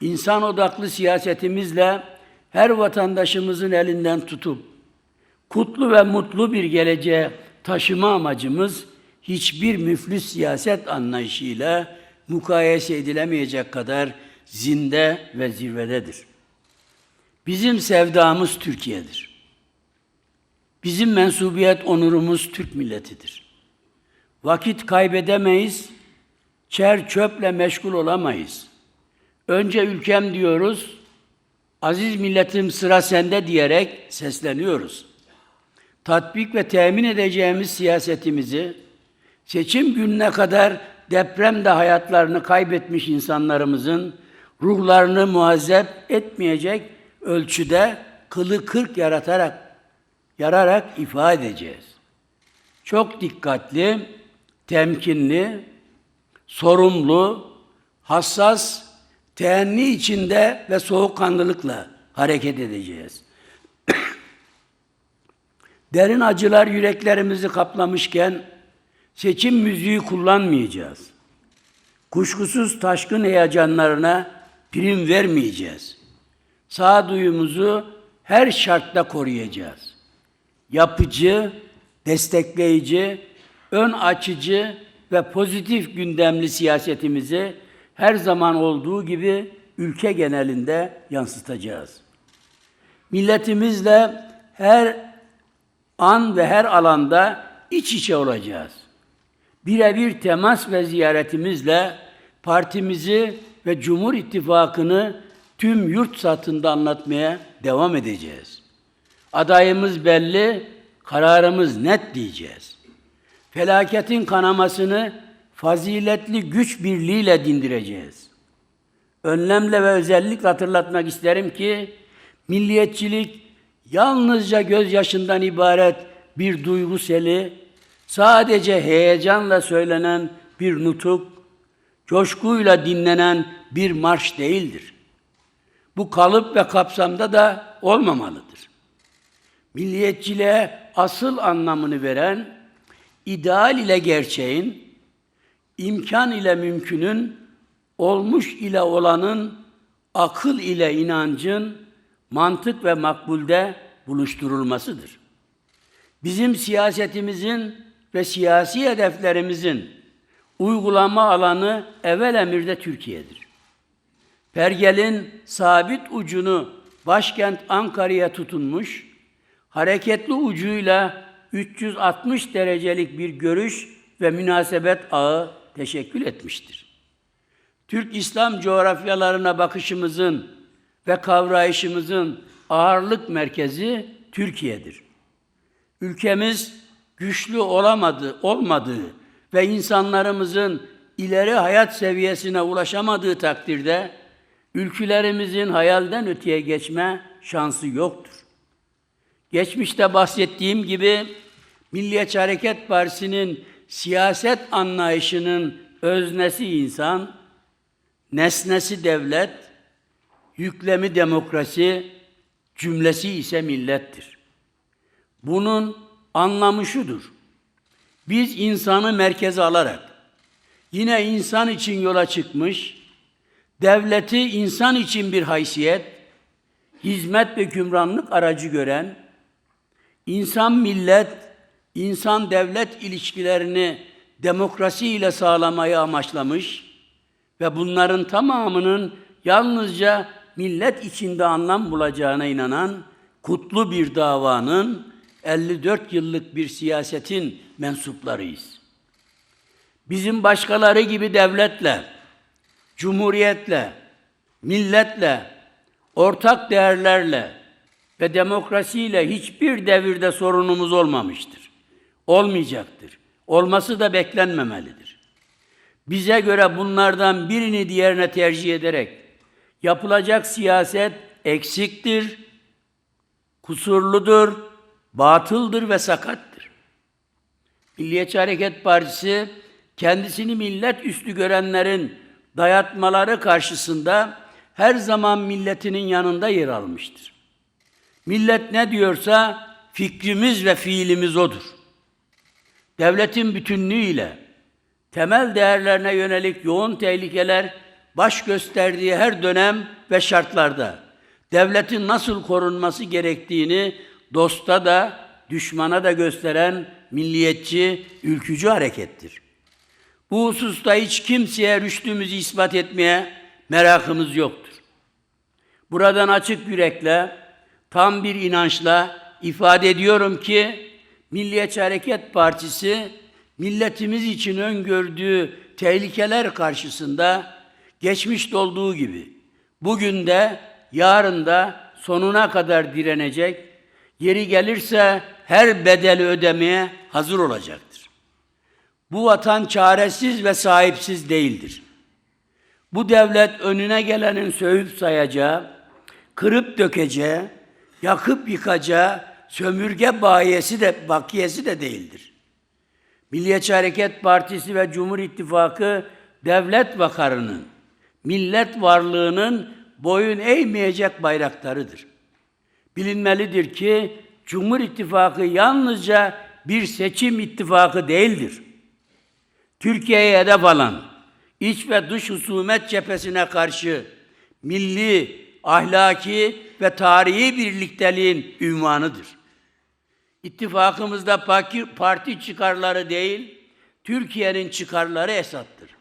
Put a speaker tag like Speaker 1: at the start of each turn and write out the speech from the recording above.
Speaker 1: insan odaklı siyasetimizle her vatandaşımızın elinden tutup kutlu ve mutlu bir geleceğe taşıma amacımız hiçbir müflüs siyaset anlayışıyla mukayese edilemeyecek kadar zinde ve zirvededir. Bizim sevdamız Türkiye'dir. Bizim mensubiyet onurumuz Türk milletidir. Vakit kaybedemeyiz, çer çöple meşgul olamayız. Önce ülkem diyoruz, aziz milletim sıra sende diyerek sesleniyoruz. Tatbik ve temin edeceğimiz siyasetimizi seçim gününe kadar depremde hayatlarını kaybetmiş insanlarımızın ruhlarını muazzep etmeyecek ölçüde kılı kırk yaratarak yararak ifade edeceğiz. Çok dikkatli, temkinli, sorumlu, hassas, teenni içinde ve soğukkanlılıkla hareket edeceğiz. Derin acılar yüreklerimizi kaplamışken seçim müziği kullanmayacağız. Kuşkusuz taşkın heyecanlarına prim vermeyeceğiz. Sağduyumuzu her şartta koruyacağız. Yapıcı, destekleyici, ön açıcı ve pozitif gündemli siyasetimizi her zaman olduğu gibi ülke genelinde yansıtacağız. Milletimizle her an ve her alanda iç içe olacağız. Birebir temas ve ziyaretimizle partimizi ve Cumhur İttifakı'nı tüm yurt satında anlatmaya devam edeceğiz. Adayımız belli, kararımız net diyeceğiz. Felaketin kanamasını faziletli güç birliğiyle dindireceğiz. Önlemle ve özellikle hatırlatmak isterim ki milliyetçilik yalnızca gözyaşından ibaret bir duygu seli, sadece heyecanla söylenen bir nutuk, coşkuyla dinlenen bir marş değildir. Bu kalıp ve kapsamda da olmamalıdır. Milliyetçiliğe asıl anlamını veren, ideal ile gerçeğin, imkan ile mümkünün, olmuş ile olanın, akıl ile inancın, mantık ve makbulde buluşturulmasıdır. Bizim siyasetimizin ve siyasi hedeflerimizin uygulama alanı evvel emirde Türkiye'dir. Pergel'in sabit ucunu başkent Ankara'ya tutunmuş, hareketli ucuyla 360 derecelik bir görüş ve münasebet ağı teşekkül etmiştir. Türk-İslam coğrafyalarına bakışımızın ve kavrayışımızın ağırlık merkezi Türkiye'dir. Ülkemiz güçlü olamadı, olmadığı ve insanlarımızın ileri hayat seviyesine ulaşamadığı takdirde ülkülerimizin hayalden öteye geçme şansı yoktur. Geçmişte bahsettiğim gibi Milliyetçi Hareket Partisi'nin siyaset anlayışının öznesi insan, nesnesi devlet, yüklemi demokrasi, cümlesi ise millettir. Bunun anlamı şudur. Biz insanı merkeze alarak yine insan için yola çıkmış, devleti insan için bir haysiyet, hizmet ve hükümranlık aracı gören, insan millet, insan devlet ilişkilerini demokrasi ile sağlamayı amaçlamış ve bunların tamamının yalnızca millet içinde anlam bulacağına inanan kutlu bir davanın 54 yıllık bir siyasetin mensuplarıyız. Bizim başkaları gibi devletle, cumhuriyetle, milletle, ortak değerlerle ve demokrasiyle hiçbir devirde sorunumuz olmamıştır. Olmayacaktır. Olması da beklenmemelidir. Bize göre bunlardan birini diğerine tercih ederek yapılacak siyaset eksiktir, kusurludur, batıldır ve sakattır. Milliyetçi Hareket Partisi kendisini millet üstü görenlerin dayatmaları karşısında her zaman milletinin yanında yer almıştır. Millet ne diyorsa fikrimiz ve fiilimiz odur. Devletin bütünlüğüyle temel değerlerine yönelik yoğun tehlikeler baş gösterdiği her dönem ve şartlarda devletin nasıl korunması gerektiğini dosta da düşmana da gösteren milliyetçi, ülkücü harekettir. Bu hususta hiç kimseye rüştümüzü ispat etmeye merakımız yoktur. Buradan açık yürekle, tam bir inançla ifade ediyorum ki Milliyetçi Hareket Partisi milletimiz için öngördüğü tehlikeler karşısında geçmişte olduğu gibi bugün de yarın da sonuna kadar direnecek, yeri gelirse her bedeli ödemeye hazır olacaktır. Bu vatan çaresiz ve sahipsiz değildir. Bu devlet önüne gelenin sövüp sayacağı, kırıp dökeceği, yakıp yıkacağı sömürge bayesi de bakiyesi de değildir. Milliyetçi Hareket Partisi ve Cumhur İttifakı devlet vakarının, millet varlığının boyun eğmeyecek bayraklarıdır. Bilinmelidir ki Cumhur İttifakı yalnızca bir seçim ittifakı değildir. Türkiye'ye hedef alan iç ve dış husumet cephesine karşı milli, ahlaki ve tarihi birlikteliğin ünvanıdır. İttifakımızda parti- çıkarları değil, Türkiye'nin çıkarları esattır.